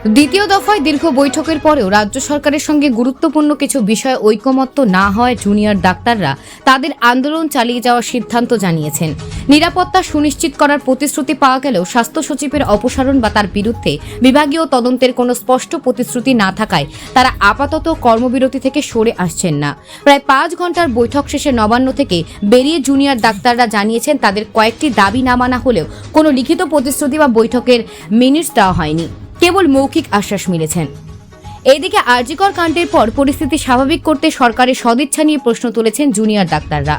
দ্বিতীয় দফায় দীর্ঘ বৈঠকের পরেও রাজ্য সরকারের সঙ্গে গুরুত্বপূর্ণ কিছু বিষয়ে ঐকমত্য না হয় জুনিয়র ডাক্তাররা তাদের আন্দোলন চালিয়ে যাওয়ার সিদ্ধান্ত জানিয়েছেন। নিরাপত্তা সুনিশ্চিত করার প্রতিশ্রুতি পাওয়া গেলেও স্বাস্থ্য সচিবের অপসারণ বা তার বিরুদ্ধে বিভাগীয় তদন্তের কোনো স্পষ্ট প্রতিশ্রুতি না থাকায় তারা আপাতত কর্মবিরতি থেকে সরে আসছেন না। প্রায় পাঁচ ঘণ্টার বৈঠক শেষে নবান্ন থেকে বেরিয়ে জুনিয়র ডাক্তাররা জানিয়েছেন, তাদের কয়েকটি দাবি না মানা হলেও কোনো লিখিত প্রতিশ্রুতি বা বৈঠকের মিনিটস দেওয়া হয়নি। কেবল মৌখিক আশ্বাস মিলেছেন। এদিকে আরজিকর কাণ্ডের পর পরিস্থিতি স্বাভাবিক করতে সরকারের সদিচ্ছা নিয়ে প্রশ্ন তুলেছেন জুনিয়র ডাক্তাররা।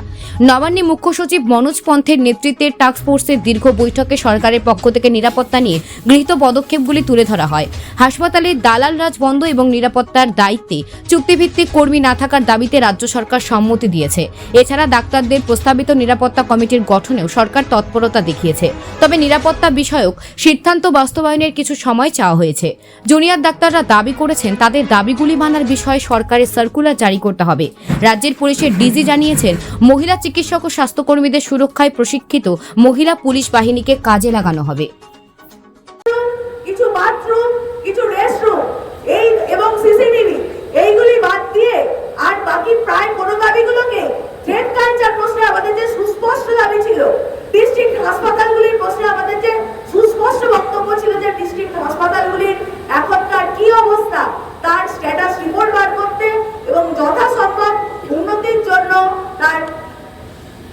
নবান্নে মুখ্য সচিব মনোজ পন্থের নেতৃত্বে টাস্ক ফোর্সের দীর্ঘ বৈঠকে সরকারের পক্ষ থেকে নিরাপত্তা নিয়ে গৃহীত পদক্ষেপগুলি তুলে ধরা হয়। হাসপাতালে দালাল রাজ বন্ধ এবং নিরাপত্তার দায়িত্বে চুক্তিভিত্তিক কর্মী না থাকার দাবিতে রাজ্য সরকার সম্মতি দিয়েছে। এছাড়া ডাক্তারদের প্রস্তাবিত নিরাপত্তা কমিটির গঠনেও সরকার তৎপরতা দেখিয়েছে। তবে নিরাপত্তা বিষয়ক সিদ্ধান্ত বাস্তবায়নের কিছু সময় চাওয়া হয়েছে। জুনিয়র ডাক্তাররা দাবি করেছেন তাদের দাবিগুলি মানার বিষয়ে সরকারের সার্কুলার জারি করতে হবে। রাজ্যের পুলিশের ডিজি জানিয়েছেন, মহিলা চিকিৎসক ও স্বাস্থ্যকর্মীদের সুরক্ষায় প্রশিক্ষিত মহিলা পুলিশ বাহিনীকে কাজে লাগানো হবে। আমাদের যে সুস্পষ্ট দাবি ছিল ডিস্ট্রিক্ট হাসপাতালগুলির প্রশ্নে আমাদের যে সুস্পষ্ট বক্তব্য ছিল যে ডিস্ট্রিক্ট হাসপাতালগুলির এখনকার কি অবস্থা, তার স্ট্যাটাস রিপোর্ট বার করতে এবং যথাসম্ভব উন্নতির জন্য তার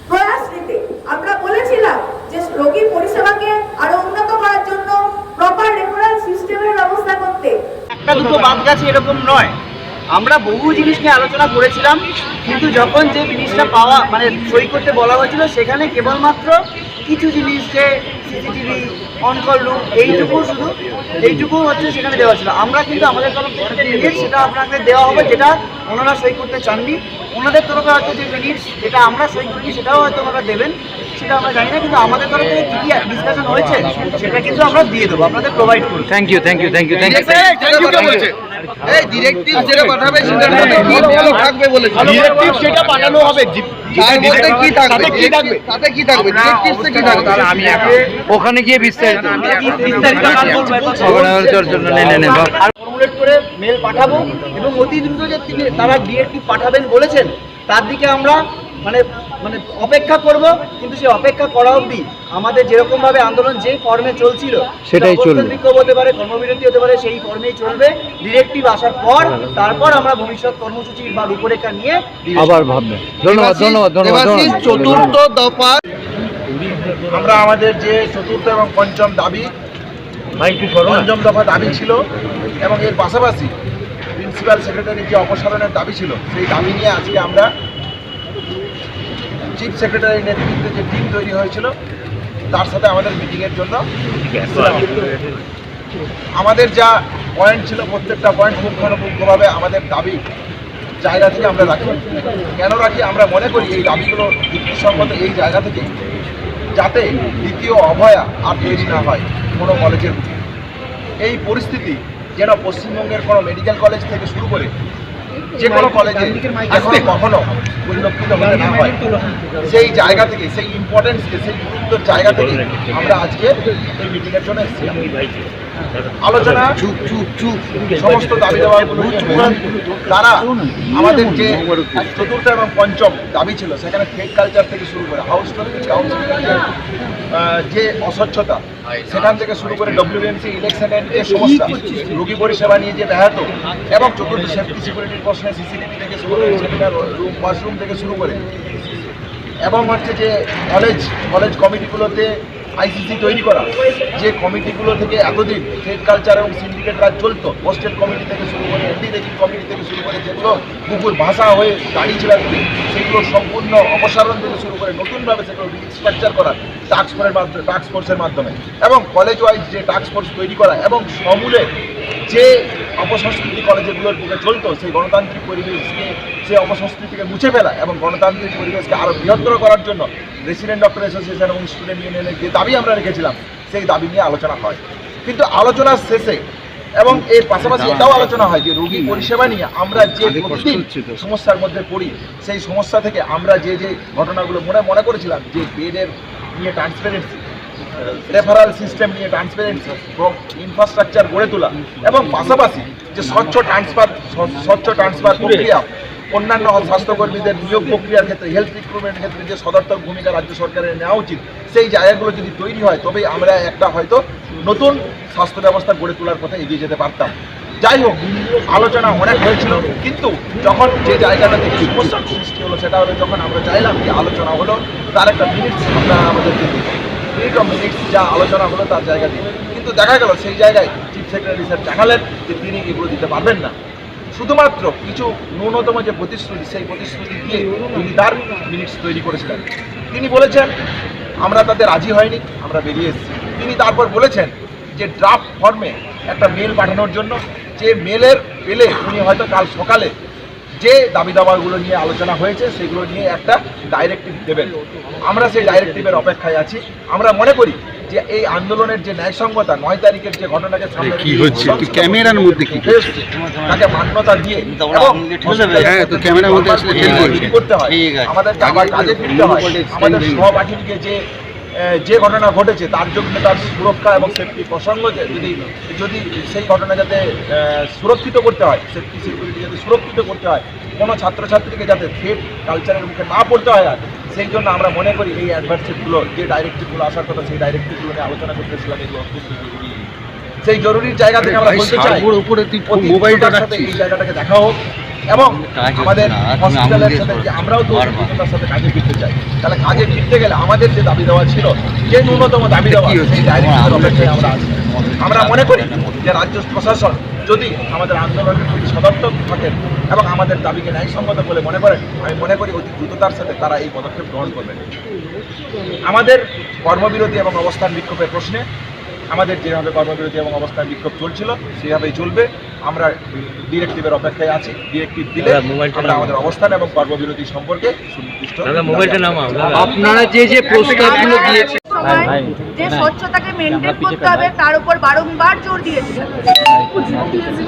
প্রয়াস নিতে। আমরা বলেছিলাম যে রোগী পরিষেবাকে আরও উন্নত করার জন্য প্রপার রেফারেল সিস্টেমের ব্যবস্থা করতে। একটা দুটো বাদ গেছে, এরকম নয়। আমরা বহু জিনিস নিয়ে আলোচনা করেছিলাম, কিন্তু যখন যে জিনিসটা পাওয়া মানে সই করতে বলা হয়েছিল, সেখানে কেবলমাত্র কিছু জিনিস যে সিসিটিভি অনকল রুম এইটুকু শুধু এইটুকু হচ্ছে সেখানে দেওয়া ছিল। আমরা কিন্তু আমাদের তরফ থেকে মিনিট সেটা আপনাকে দেওয়া হবে যেটা ওনারা সই করতে চাননি। ওনাদের তরফে হয়তো যে মিনিটস যেটা আমরা সই করিনি সেটাও হয়তো ওনারা দেবেন সেটা আমরা জানি না কিন্তু আমাদের তরফ থেকে কী কী ডিসকাশন হয়েছে সেটা কিন্তু আমরা দিয়ে দেবো আপনাদের প্রোভাইড করব। Thank you thank you thank you thank you thank you এই ডিরেক্টিভ যেটা পাঠাবে মধ্যে কি ভালো থাকবে বলেছে। ডিরেক্টিভ সেটা পাঠানো হবে ওখানে গিয়ে বিস্তারিত ফর্মুলেট করে মেল পাঠাবো এবং অতি দ্রুত যে তিনি তারা ডিএটি পাঠাবেন বলেছেন তার দিকে আমরা মানে মানে অপেক্ষা করব কিন্তু সেই অপেক্ষা করা অবধি আমাদের যেরকম ভাবে আন্দোলন যে ফর্মে চলছিল সেটাই চলবে। বিক্ষোভ হতে পারে কর্মবিরতি হতে পারে সেই ফর্মেই চলবে। ডিরেক্টিভ আসার পর তারপর আমরা ভবিষ্যৎ কর্মসূচি বা রূপরেখা নিয়ে আবার ধন্যবাদ ধন্যবাদ ধন্যবাদ ধন্যবাদ। চতুর্থ দফা। আমরা আমাদের যে চতুর্থ এবং পঞ্চম দাবি পঞ্চম দফা দাবি ছিল এবং এর পাশাপাশি প্রিন্সিপাল সেক্রেটারি যে অপসারণের দাবি ছিল সেই দাবি নিয়ে আজকে আমরা চিফ সেক্রেটারির নেতৃত্বে যে টিম তৈরি হয়েছিল তার সাথে আমাদের মিটিংয়ের জন্য। আমাদের যা পয়েন্ট ছিল প্রত্যেকটা পয়েন্ট পুঙ্খানুপুঙ্খভাবে আমাদের দাবি জায়গা থেকে আমরা রাখি। কেন রাখি? আমরা মনে করি এই দাবিগুলো যুক্তিসঙ্গত এই জায়গা থেকে যাতে দ্বিতীয় অভয়া আর তৈরি না হয় কোনো কলেজের এই পরিস্থিতি যেন পশ্চিমবঙ্গের কোনো মেডিকেল কলেজ থেকে শুরু করে যে কোনো কলেজে এখন কখনো পরিলক্ষিত না হয়। সেই জায়গা থেকে সেই ইম্পর্টেন্সকে সেই গুরুত্বের জায়গা থেকে আমরা আজকে এই মিটিংয়ের জন্য এসেছিলাম। আলোচনা চুপ চুপ চুপ সমস্ত দাবি দেওয়াগুলো তারা আমাদের যে চতুর্থ এবং পঞ্চম দাবি ছিল সেখানে ফেক কালচার থেকে শুরু করে হাউস কাউন্সিলের যে অস্বচ্ছতা সেখান থেকে শুরু করে ডব্লিউএমসি ইলেকশনের যে সমস্যা রোগী পরিষেবা নিয়ে যে ব্যাহত এবং চতুর্থ সেফটি সিকিউরিটির প্রশ্নে সিসিটিভি থেকে শুরু করে রুম ওয়াশরুম থেকে শুরু করে এবং হচ্ছে যে কলেজ কলেজ কমিটিগুলোতে আইসিসি তৈরি করা। যে কমিটিগুলো থেকে এতদিন ট্রেড কালচার এবং সিন্ডিকেট রাজ চলতো হোস্টেল কমিটি থেকে শুরু করে এন্টি রেকিং কমিটি থেকে শুরু করে যেগুলো কুকুর ভাষা হয়ে দাঁড়িয়েছিল সেগুলো সম্পূর্ণ অপসারণ থেকে শুরু করে নতুনভাবে সেগুলো রিস্ট্রাকচার করা টাস্ক ফোর্সের মাধ্যমে টাস্ক ফোর্সের মাধ্যমে। এবং কলেজ ওয়াইজ যে টাস্ক ফোর্স তৈরি করা এবং সমূলে যে অপসংস্কৃতি কলেজগুলোর বুকে চলতো, সেই গণতান্ত্রিক পরিবেশকে সেই অপসংস্কৃতিকে মুছে ফেলা এবং গণতান্ত্রিক পরিবেশকে আরও বৃহত্তর করার জন্য রেসিডেন্ট ডক্টর অ্যাসোসিয়েশন এবং স্টুডেন্ট ইউনিয়নের যে দাবি আমরা রেখেছিলাম সেই দাবি নিয়ে আলোচনা হয়। কিন্তু আলোচনার শেষে এবং এর পাশাপাশি এটাও আলোচনা হয় যে রোগী পরিষেবা নিয়ে আমরা যে প্রতিদিন সমস্যার মধ্যে পড়ি সেই সমস্যা থেকে আমরা যে যে ঘটনাগুলো মনে মনে করেছিলাম যে বেডের নিয়ে ট্রান্সপারেন্সি রেফারাল সিস্টেম নিয়ে ট্রান্সপারেন্সি ইনফ্রাস্ট্রাকচার গড়ে তোলা এবং পাশাপাশি যে স্বচ্ছ ট্রান্সফার স্বচ্ছ ট্রান্সফার প্রক্রিয়া অন্যান্য স্বাস্থ্যকর্মীদের নিয়োগ প্রক্রিয়ার ক্ষেত্রে হেলথ রিক্রুটমেন্টের ক্ষেত্রে যে সদর্থক ভূমিকা রাজ্য সরকারের নেওয়া উচিত, সেই জায়গাগুলো যদি তৈরি হয়, তবেই আমরা একটা হয়তো নতুন স্বাস্থ্য ব্যবস্থা গড়ে তোলার কথা এগিয়ে যেতে পারতাম। যাই হোক, আলোচনা অনেক হয়েছিল, কিন্তু যখন যে জায়গাটাতে সমস্যার সৃষ্টি হলো, সেটা হলো যখন আমরা চাইলাম যে আলোচনা হলো, তার একটা মিনিটস আমরা আমাদেরকে দিই মিনিট অফ মিনিটস যা আলোচনা হলো, তার জায়গা দিয়ে কিন্তু দেখা গেল, সেই জায়গায় চিফ সেক্রেটারি স্যার জানালেন যে তিনি এগুলো দিতে পারবেন না। শুধুমাত্র কিছু ন্যূনতম যে প্রতিশ্রুতি, সেই প্রতিশ্রুতি দিয়ে তিনি তার মিনিটস তৈরি করেছিলেন। তিনি বলেছেন, আমরা তাতে রাজি হয়নি, আমরা বেরিয়ে এসেছি। তিনি তারপর বলেছেন যে ড্রাফট ফর্মে একটা মেল পাঠানোর জন্য যে মেলের পেলে উনি হয়তো কাল সকালে যে দাবি দাবাগুলো নিয়ে আলোচনা হয়েছে, সেগুলো নিয়ে একটা ডাইরেক্টিভ দেবেন। আমরা সেই ডাইরেক্টিভের অপেক্ষায় আছি। আমরা মনে করি যে এই আন্দোলনের যে ন্যায়সঙ্গতা নয় তারিখের যে ঘটনাকে সামনে কি হচ্ছে? ক্যামেরার মধ্যে কি তাকে মান্যতা দিয়ে হ্যাঁ, তো ক্যামেরার মধ্যে আসলে। করতে হয় আমাদের কাজে ফিরতে হয় আমাদের সহপাঠীকে যে যে ঘটনা ঘটেছে তার জন্য তার সুরক্ষা এবং সেফটি প্রসঙ্গ যদি যদি সেই ঘটনা যাতে সুরক্ষিত করতে হয় সেফটি সিকিউরিটি যাতে সুরক্ষিত করতে হয় কোনো ছাত্রছাত্রীকে যাতে থ্রেট কালচারের মুখে না পড়তে হয় আর সেই জন্য আমরা মনে করি এই অ্যাডভার্সিভগুলো যে ডাইরেক্টিভগুলো আসার কথা সেই ডাইরেক্টিভগুলো নিয়ে আলোচনা করতেছিলাম এগুলো অত্যন্ত জরুরি সেই জরুরি জায়গা থেকে আমরা বলতে চাই উপরে তুই মোবাইলটা দ্রুততার সাথে এই জায়গাটাকে দেখা হোক এবং আমাদের হসপিটালের সাথে যে আমরাও তো দ্রুততার সাথে কাজে ফিরতে চাই। তাহলে কাজে ফিরতে গেলে আমাদের যে দাবি দেওয়া ছিল যে ন্যূনতম দাবি দেওয়া সেই ডাইরেক্টের অপেক্ষায় আমরা আছি। আমরা মনে করি যে রাজ্য প্রশাসন যদি আমাদের আন্দোলনের প্রতি সদর্থক থাকেন এবং আমাদের দাবিকে ন্যায়সঙ্গত বলে মনে করেন আমি মনে করি অতি দ্রুততার সাথে তারা এই পদক্ষেপ গ্রহণ করবেন। আমাদের কর্মবিরতি এবং অবস্থান বিক্ষোভের প্রশ্নে আমাদের যেভাবে কর্মবিরতি এবং অবস্থান বিক্ষোভ চলছিল সেভাবেই চলবে। আমরা ডিরেক্টিভের অপেক্ষায় আছি। ডিরেক্টিভ দিলে আমরা আমাদের অবস্থান এবং কর্মবিরতি সম্পর্কে সুনির্দিষ্ট আপনারা যে যে প্রস্তাবগুলো দিয়েছেন সময় যে স্বচ্ছতাকে মেনটেন করতে হবে তার উপর বারংবার জোর দিয়েছিল।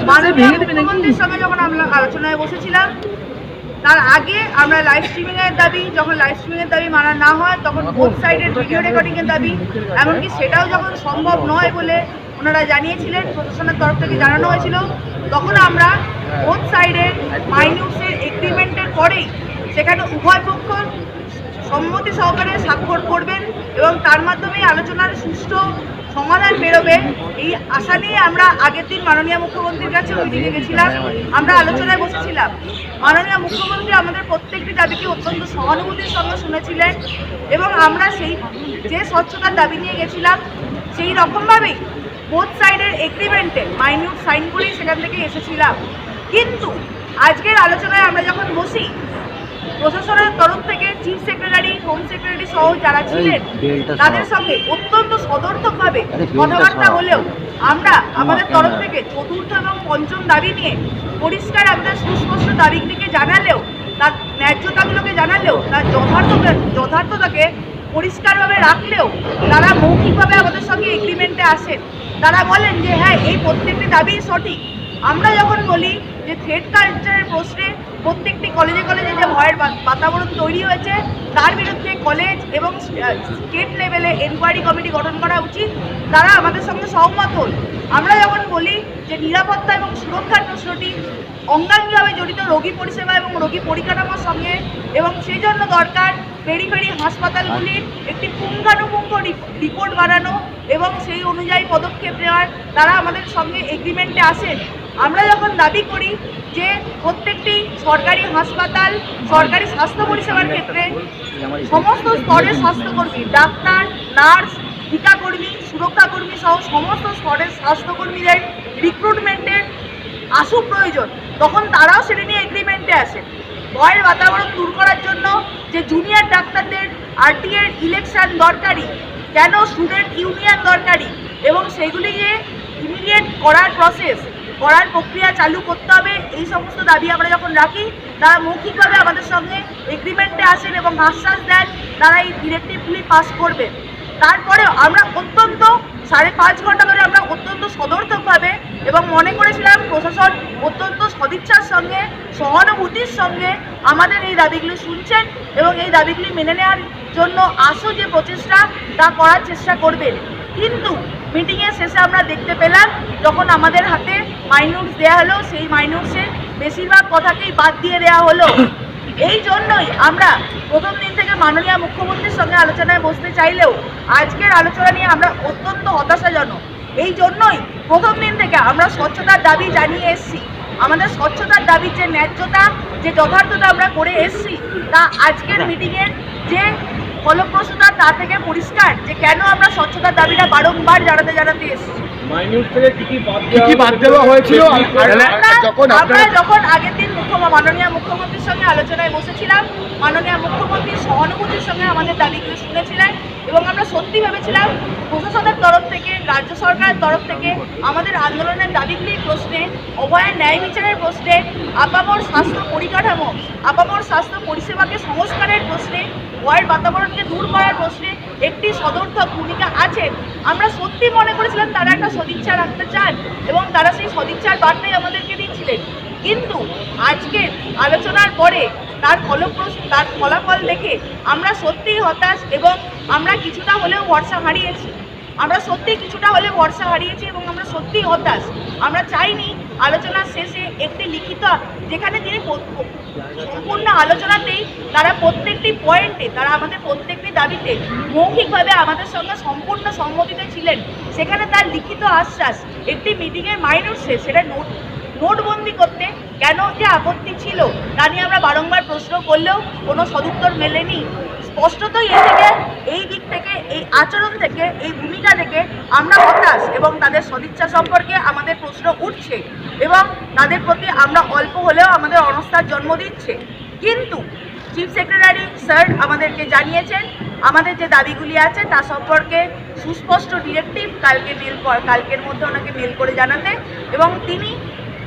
মাননীয় মুখ্যমন্ত্রীর সঙ্গে যখন আমরা আলোচনায় বসেছিলাম তার আগে আমরা লাইভ স্ট্রিমিং এর দাবি যখন লাইভ স্ট্রিমিং এর দাবি মানা না হয় তখন বোথ সাইডের ভিডিও রেকর্ডিং এর দাবি এমনকি সেটাও যখন সম্ভব নয় বলে ওনারা জানিয়েছিলেন প্রশাসনের তরফ থেকে জানানো হয়েছিল তখন আমরা বোথ সাইডের মাইনিউটসের এগ্রিমেন্টের পরেই সেখানে উভয় পক্ষ সম্মতি সহকারে স্বাক্ষর করবেন এবং তার মাধ্যমে আলোচনার সুষ্ঠু সমাধান বেরোবে। এই আশা নিয়ে আমরা আগের দিন মাননীয় মুখ্যমন্ত্রীর কাছে মিটিংয়ে গেছিলাম। আমরা আলোচনায় বসেছিলাম। মাননীয় মুখ্যমন্ত্রী আমাদের প্রত্যেকটি দাবিকে অত্যন্ত সহানুভূতির সঙ্গে শুনেছিলেন এবং আমরা সেই যে স্বচ্ছতার দাবি নিয়ে গেছিলাম, সেই রকমভাবেই বোথ সাইডের এগ্রিমেন্টে মাইনিউট সাইনগুলি সেখান থেকে এসেছিলাম। কিন্তু আজকের আলোচনায় আমরা যখন বসি প্রশাসনের তরফ থেকে চিফ সেক্রেটারি হোম সেক্রেটারি সহ যারা ছিলেন তাদের সঙ্গে অত্যন্ত সদর্থকভাবে কথাবার্তা হলেও আমরা আমাদের তরফ থেকে চতুর্থ এবং পঞ্চম দাবি নিয়ে পরিষ্কার আমাদের সুস্পষ্ট দাবিগুলিকে জানালেও তার ন্যায্যতাগুলোকে জানালেও তার যথার্থ যথার্থতাকে পরিষ্কারভাবে রাখলেও তারা মৌখিকভাবে আমাদের সঙ্গে এগ্রিমেন্টে আসেন। তারা বলেন যে হ্যাঁ এই প্রত্যেকটি দাবি সঠিক। আমরা যখন বলি যে থ্রেড কালচারের প্রশ্নে প্রত্যেকটি কলেজে কলেজে যে ভয়ের বাতাবরণ তৈরি হয়েছে, তার বিরুদ্ধে কলেজ এবং স্টেট লেভেলে এনকোয়ারি কমিটি গঠন করা উচিত। তারা আমাদের সঙ্গে সহমত হন। আমরা যখন বলি যে নিরাপত্তা এবং সুরক্ষার প্রশ্নটি অঙ্গাঙ্গিভাবে জড়িত রোগী পরিষেবা এবং রোগী পরিকাঠামোর সঙ্গে এবং সেই জন্য দরকার পেরি পেরি হাসপাতালগুলির একটি পুঙ্খানুপুঙ্খ রিপোর্ট বানানো এবং সেই অনুযায়ী পদক্ষেপ নেওয়ার। তারা আমাদের সঙ্গে এগ্রিমেন্টে আসেন। আমরা যখন দাবি করি যে প্রত্যেকটি সরকারি হাসপাতাল, সরকারি স্বাস্থ্য পরিষেবার ক্ষেত্রে সমস্ত স্তরের স্বাস্থ্যকর্মী, ডাক্তার, নার্স টিকাকর্মী সুরক্ষাকর্মী সহ সমস্ত স্তরের স্বাস্থ্যকর্মীদের রিক্রুটমেন্টের আশু প্রয়োজন। তখন তারাও সেটা নিয়ে এগ্রিমেন্টে আসেন ভয়ের বাতাবরণ দূর করার জন্য যে জুনিয়র ডাক্তারদের আরটিএর ইলেকশন দরকারি, কেন স্টুডেন্ট ইউনিয়ন দরকারি, এবং সেগুলিকে ইমিডিয়েট করার প্রসেস করার প্রক্রিয়া চালু করতে হবে। এই সমস্ত দাবি আমরা যখন রাখি, তারা মৌখিকভাবে আমাদের সঙ্গে এগ্রিমেন্টে আসেন এবং আশ্বাস দেন, তারা এই ডিরেক্টিভগুলি পাস করবেন তারপরে আমরা অত্যন্ত, সাড়ে পাঁচ ঘণ্টা ধরে আমরা অত্যন্ত সদর্থকভাবে এবং মনে করেছিলাম প্রশাসন অত্যন্ত সদিচ্ছার সঙ্গে, সহানুভূতির সঙ্গে আমাদের এই দাবিগুলি শুনছেন এবং এই দাবিগুলি মেনে নেওয়ার জন্য আশু যে প্রচেষ্টা, তা করার চেষ্টা করবেন। কিন্তু মিটিংয়ের শেষে আমরা দেখতে পেলাম, যখন আমাদের হাতে মাইনুটস দেওয়া হলো, সেই মাইনুটসে বেশিরভাগ কথাকেই বাদ দিয়ে দেওয়া হলো। এই জন্যই আমরা প্রথম দিন থেকে মাননীয় মুখ্যমন্ত্রীর সঙ্গে আলোচনায় বসতে চাইলেও আজকের আলোচনা নিয়ে আমরা অত্যন্ত হতাশাজনক। এই জন্যই প্রথম দিন থেকে আমরা স্বচ্ছতার দাবি জানিয়ে এসছি। আমাদের স্বচ্ছতার দাবির যে ন্যায্যতা, যে যথার্থতা আমরা করে এসেছি, তা আজকের মিটিংয়ের যে ফলপ্রসূতা তা থেকে পরিষ্কার যে কেন আমরা স্বচ্ছতার দাবিটা বারংবার জানাতে জানাতে এসেছি? কি কি বাদ দেওয়া হয়েছিল? আর- আর- আমরা যখন আমরা যখন আগের দিন মুখ্যমন্ত্রী মাননীয় মুখ্যমন্ত্রীর সঙ্গে আলোচনায় বসেছিলাম মাননীয় মুখ্যমন্ত্রীর সহানুভূতির সঙ্গে আমাদের দাবিগুলো শুনেছিলেন এবং আমরা সত্যি ভেবেছিলাম প্রশাসনের তরফ থেকে রাজ্য সরকারের তরফ থেকে আমাদের আন্দোলনের দাবিগুলির প্রশ্নে অভয়ের ন্যায় বিচারের প্রশ্নে আপামর স্বাস্থ্য পরিকাঠামো আপামর স্বাস্থ্য পরিষেবাকে সংস্কারের প্রশ্নে ওয়ার্ড বাতাবরণকে দূর করার প্রশ্নে একটি সদর্থক ভূমিকা আছে আমরা সত্যি মনে করেছিলাম তারা একটা সদিচ্ছা রাখতে চান এবং তারা সেই সদিচ্ছার বার্তাই আমাদেরকে দিচ্ছিলেন। কিন্তু আজকে আলোচনার পরে তার ফলপ্রস, তার ফলাফল দেখে আমরা সত্যিই হতাশ এবং আমরা কিছুটা হলেও ভরসা হারিয়েছি। আমরা সত্যি কিছুটা হলেও ভরসা হারিয়েছি এবং আমরা সত্যিই হতাশ। আমরা চাইনি আলোচনার শেষে একটি লিখিত যেখানে তিনি সম্পূর্ণ আলোচনাতেই তারা প্রত্যেকটি পয়েন্টে, তারা আমাদের প্রত্যেকটি দাবিতে মৌখিকভাবে আমাদের সঙ্গে সম্পূর্ণ সম্মতিতে ছিলেন। সেখানে তার লিখিত আশ্বাস, একটি মিটিংয়ের মাইনসে সেটা নোট, নোটবন্দি করতে কেন যে আপত্তি ছিল, তা নিয়ে আমরা বারংবার প্রশ্ন করলেও কোনো সদুত্তর মেলেনি। স্পষ্টতই এই থেকে, এই দিক থেকে, এই আচরণ থেকে, এই ভূমিকা থেকে আমরা হতাশ এবং তাদের সদিচ্ছা সম্পর্কে আমাদের প্রশ্ন উঠছে এবং তাদের প্রতি আমরা অল্প হলেও আমাদের অনস্থার জন্ম দিচ্ছে। কিন্তু চিফ সেক্রেটারি স্যার আমাদেরকে জানিয়েছেন, আমাদের যে দাবিগুলি আছে তা সম্পর্কে সুস্পষ্ট ডিরেক্টিভ কালকে মেল কালকের মধ্যে ওনাকে মেল করে জানাতে এবং তিনি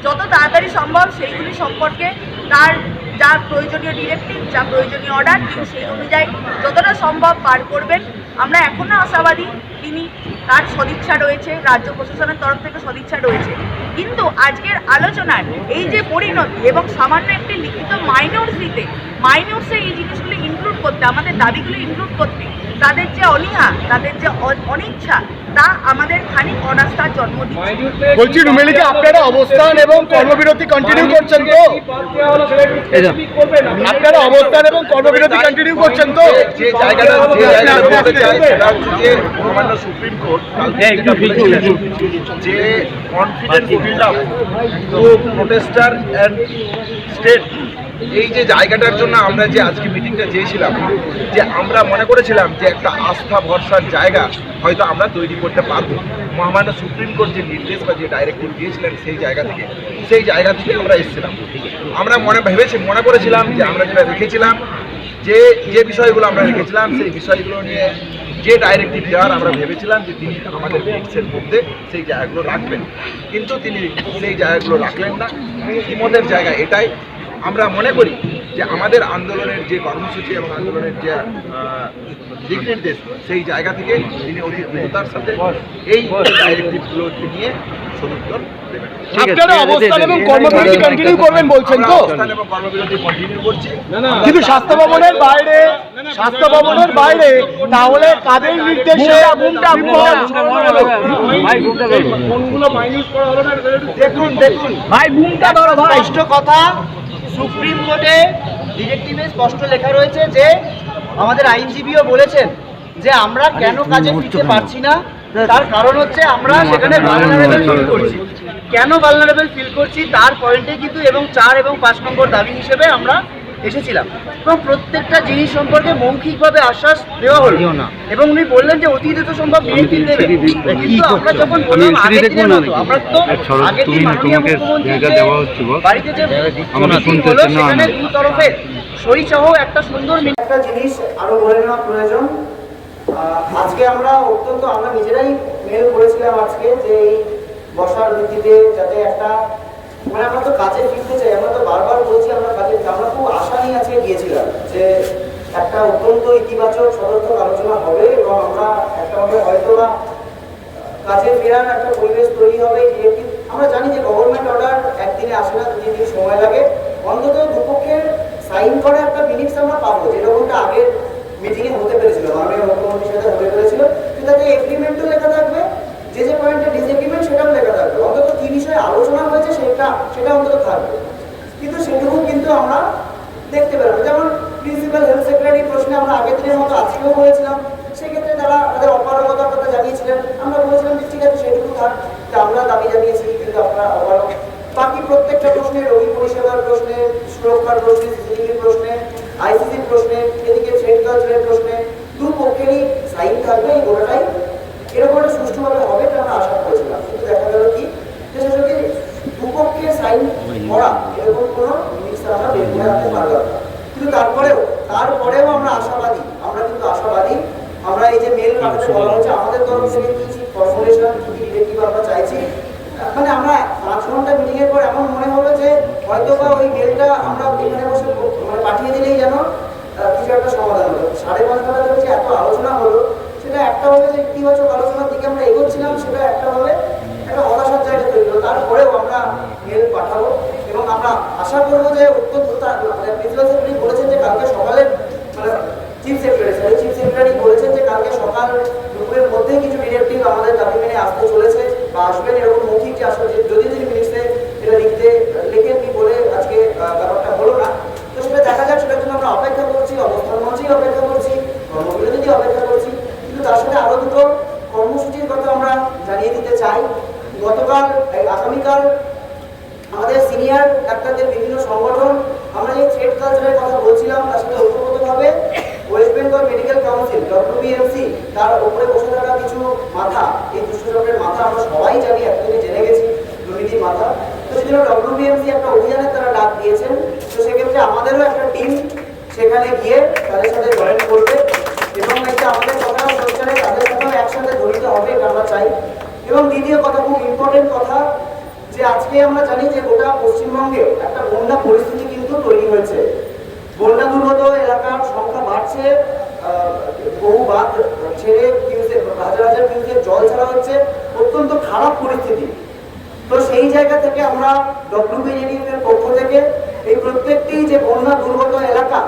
যত তাড়াতাড়ি সম্ভব সেইগুলি সম্পর্কে তার যা প্রয়োজনীয় ডিরেক্টিভ যা প্রয়োজনীয় অর্ডার তিনি সেই অনুযায়ী যতটা সম্ভব পার করবেন। আমরা এখনও আশাবাদী, তিনি তার সদিচ্ছা রয়েছে, রাজ্য প্রশাসনের তরফ থেকে সদিচ্ছা রয়েছে। কিন্তু আজকের আলোচনার এই যে পরিণতি এবং সামান্য একটি লিখিত মাইনর্স দিতে মাইনর্সে এই জিনিসগুলি ইনক্লুড করতে, আমাদের দাবিগুলি ইনক্লুড করতে, তাদের যে অনীহা, তাদের যে অনিচ্ছা তা আমাদের খানিক অনাস্থার জন্ম দিচ্ছে। বলছি রুমেলিকে আপনারা অবস্থান এবং কর্মবিরতি কন্টিনিউ করছেন তো? আপনারা অবস্থান এবং কর্মবিরতি কন্টিনিউ করছেন তো? যে জায়গাটা যে জায়গাটা বলতে চাই সেটা হচ্ছে যে সুপ্রিম কোর্ট কালকে যেটা বলেছিলেন যে confidence build up to protester and state এই যে জায়গাটার জন্য আমরা যে আজকে মিটিংটা চেয়েছিলাম, যে আমরা মনে করেছিলাম যে একটা আস্থা ভরসার জায়গা হয়তো আমরা তৈরি করতে পারব। মহামান্য সুপ্রিম কোর্ট যে নির্দেশ বা যে ডাইরেক্টিভ দিয়েছিলেন সেই জায়গা থেকে, সেই জায়গা থেকে আমরা এসেছিলাম। আমরা মনে ভেবেছি, মনে করেছিলাম যে আমরা যেটা রেখেছিলাম, যে যে বিষয়গুলো আমরা রেখেছিলাম, সেই বিষয়গুলো নিয়ে যে ডাইরেক্টিভ দেওয়ার আমরা ভেবেছিলাম যে তিনি আমাদের মিক্সের মধ্যে সেই জায়গাগুলো রাখবেন। কিন্তু তিনি সেই জায়গাগুলো রাখলেন না। বিমতের জায়গা এটাই। আমরা মনে করি যে আমাদের আন্দোলনের যে কর্মসূচি এবং আন্দোলনের যে দিক নির্দেশ সেই জায়গা থেকে তিনি অতি দ্রুততার সাথে এই ডাইরেক্টিভগুলোকে নিয়ে সদুত্তর দেবেন আপনারা অবস্থান এবং কর্মবিরতি কন্টিনিউ করবেন বলছেন তো অবস্থান এবং কর্মবিরতি কন্টিনিউ করছি কিন্তু স্বাস্থ্য ভবনের বাইরে স্বাস্থ্য ভবনের বাইরে তাহলে কাদের নির্দেশে দেখুন দেখুন ভাই বুমটা ধরো স্পষ্ট কথা সুপ্রিম কোর্টে ডিরেক্টিভে স্পষ্ট লেখা রয়েছে যে আমাদের আইনজীবীও বলেছেন যে আমরা কেন কাজে ফিরতে পারছি না। তার কারণ হচ্ছে আমরা সেখানে ভালনারেবল ফিল করছি। কেন ভালনারেবল ফিল করছি? তার পয়েন্টে কিন্তু এবং চার এবং পাঁচ নম্বর দাবি হিসেবে আমরা এসেছিলাম। এবং প্রত্যেকটা জিনিস সম্পর্কে মৌখিকভাবে আশ্বাস দেওয়া হলো। এবং উনি বললেন যে অতি দ্রুত সম্ভব ডিরেক্টিভ দেবে। কিন্তু আমরা যখন বললাম আগের দিনের মতো আমরা তো আগের দিন মাননীয় মুখ্যমন্ত্রীর বাড়িতে যে হলো সেখানে দুই তরফের সই সহ একটা সুন্দর একটা জিনিস আরও বলে নেওয়া প্রয়োজন। আজকে আমরা অত্যন্ত আমরা নিজেরাই মেল করেছিলাম আজকে যে এই বসার ভিত্তিতে যাতে একটা মানে আমরা তো কাজে ফিরতে চাই, আমরা তো বারবার বলছি, আমরা কাজে আমরা খুব আশা নিয়ে আজকে গিয়েছিলাম যে একটা অত্যন্ত ইতিবাচক সদর্থক আলোচনা হবে এবং আমরা একটা হয়তো বা কাজে ফেরার একটা পরিবেশ তৈরি হবে। আমরা জানি যে গভর্নমেন্ট অর্ডার একদিনে আসে না, দুদিন দিন সময় লাগে। অন্তত দুপক্ষের সাইন করা একটা মিনিটস আমরা পাবো, যেরকমটা আগের মিটিংয়ে হতে পেরে মুখ্যমন্ত্রীর সাথে হতে পেরেছিল। কিন্তু তাতে এগ্রিমেন্টও লেখা থাকবে। যে যে পয়েন্টে ডিসএগ্রিমেন্ট সেটাও লেখা থাকবে। অন্তত কি বিষয়ে আলোচনা হয়েছে সেটা সেটা অন্তত থাকবে। কিন্তু সেটুকু কিন্তু আমরা দেখতে পেলাম যেমন প্রিন্সিপাল হেলথ সেক্রেটারি প্রশ্নে আমরা আগের দিনের মতো আজকেও বলেছিলাম, সেক্ষেত্রে তারা তাদের অপারগতার কথা জানিয়েছিলেন। আমরা বলেছিলাম যে ঠিক আছে, সেটুকু থাক যে আমরা দাবি জানিয়েছি, কিন্তু আপনারা অপারগ বাকি প্রত্যেকটা প্রশ্নে, রোগী পরিষেবার প্রশ্নে, সুরক্ষার প্রশ্নে সিসিটিভির প্রশ্নে আইসিসির প্রশ্নে, এদিকে ট্রেড কালচারের প্রশ্নে, দুপক্ষেরই সাইন থাকবে, এই গোটাটাই এরকম সুষ্ঠুভাবে হবে এটা আমরা আশা করেছিলাম। কিন্তু দেখা গেল কি যে সেটাকে দুপক্ষের সাইন করা, এরকম কোনো জিনিস আমরা বের করে আনতে পারলাম কিন্তু তারপরেও তারপরেও আমরা আশাবাদী, আমরা কিন্তু আশাবাদী, আমরা এই যে মেল পাঠাতে বলা হচ্ছে, আমাদের তরফ থেকে কি ফর্মুলেশন কি কি আমরা চাইছি। মানে আমরা পাঁচ ঘণ্টা মিটিং এর পর এমন মনে হলো যে হয়তো বা ওই মেলটা আমরা এখানে বসে মানে পাঠিয়ে দিলেই যেন আহ, কিছু একটা সমাধান হলো সাড়ে পাঁচ ঘণ্টা ধরে যে এত আলোচনা হলো সেটা একটা হবে যে ইতিবাচক আলোচনার দিকে আমরা এগোচ্ছিলাম সেটা একটা হবে একটা হতাশার জায়গা তৈরি হলো তারপরেও আমরা মেল পাঠাবো এবং আমরা আশা করব যে অত্যন্ত তা- মানে প্রিন্সিপাল সেক্রেটারি বলেছেন যে কালকে সকালে মানে chief secretary sorry chief secretary বলেছেন যে কালকে সকাল দুপুরের মধ্যেই কিছু ডিরেক্টিভ আমাদের দাবি মেনে আসতে চলেছে বা আসবেন এরকম মৌখিক যে আসলে যে- যদি তিনি মিনিটসে এটা লিখতে লেখেননি বলে আজকে আহ, ব্যাপারটা হলো না তো সেটা দেখা যাক সেটার জন্য আমরা অপেক্ষা করছি অবস্থান মঞ্চেই অপেক্ষা করছি কর্মবিরতিতে অপেক্ষা করছি কিন্তু তার সাথে আরও দুটো কর্মসূচির কথা আমরা জানিয়ে দিতে চাই গতকাল এই আগামীকাল আমাদের সিনিয়র ডাক্তারদের বিভিন্ন সংগঠন আমরা যে থ্রেড কালচারের কথা বলছিলাম তার সাথে ওতপ্রোতভাবে West Bengal medical council WBMC তার উপরে বসে থাকা কিছু মাথা এই দুষ্টচক্রের মাথা আমরা সবাই জানি একদিকে জেনে গেছি দুর্নীতির মাথা তো সেজন্য ডব্লিউবিএমসি একটা অভিযানের তারা ডাক দিয়েছেন তো সেক্ষেত্রে আমাদেরও একটা টিম সেখানে গিয়ে তাদের সাথে জয়েন করবে এবং এটা আমাদের কথা সরকারে তাদের সাথেও একসাথে জড়িত হবে এটা আমরা চাই এবং দ্বিতীয় কথা খুব ইম্পর্টেন্ট কথা যে আজকে আমরা জানি যে গোটা পশ্চিমবঙ্গে একটা বন্যা পরিস্থিতি কিন্তু তৈরি হয়েছে। বন্যা দুর্গত এলাকার সংখ্যা বাড়ছে বহু বাঁধ ছেড়ে কিউসে হাজার হাজার কিউসে জল ছাড়া হচ্ছে, অত্যন্ত খারাপ পরিস্থিতি। তো সেই জায়গা থেকে আমরা ডব্লিউবিএনএফ এর পক্ষ থেকে এই প্রত্যেকটি যে বন্যা দুর্গত এলাকা,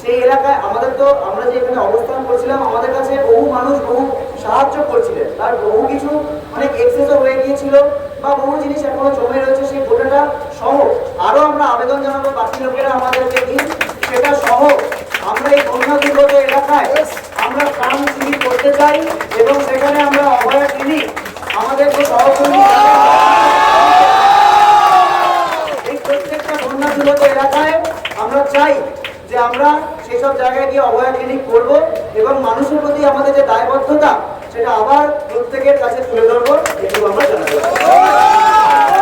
সেই এলাকায় আমাদের তো, আমরা যে এখানে অবস্থান করছিলাম, আমাদের কাছে বহু মানুষ বহু সাহায্য করছিলেন। তার বহু কিছু অনেক এক্সেসও হয়ে গিয়েছিল। বা বহু জিনিস এখনও জমে রয়েছে সেই গোটাটা সহ। আরও আমরা আবেদন জানাব বাকি লোকেরা আমাদেরকে দিন সেটা সহ আমরা এই বন্যা দুর্গত এলাকায় আমরা ত্রাণ শিবির করতে চাই এবং সেখানে আমরা অভয়া ক্লিনিক আমাদের যে সহকর্মী এই প্রত্যেকটা বন্যা দুর্গত এলাকায় আমরা চাই যে আমরা সেসব জায়গায় গিয়ে অভয়া ক্লিনিক করব এবং মানুষের প্রতি আমাদের যে দায়বদ্ধতা সেটা আবার প্রত্যেকের কাছে তুলে ধরবো এটুকু আমরা জানাতে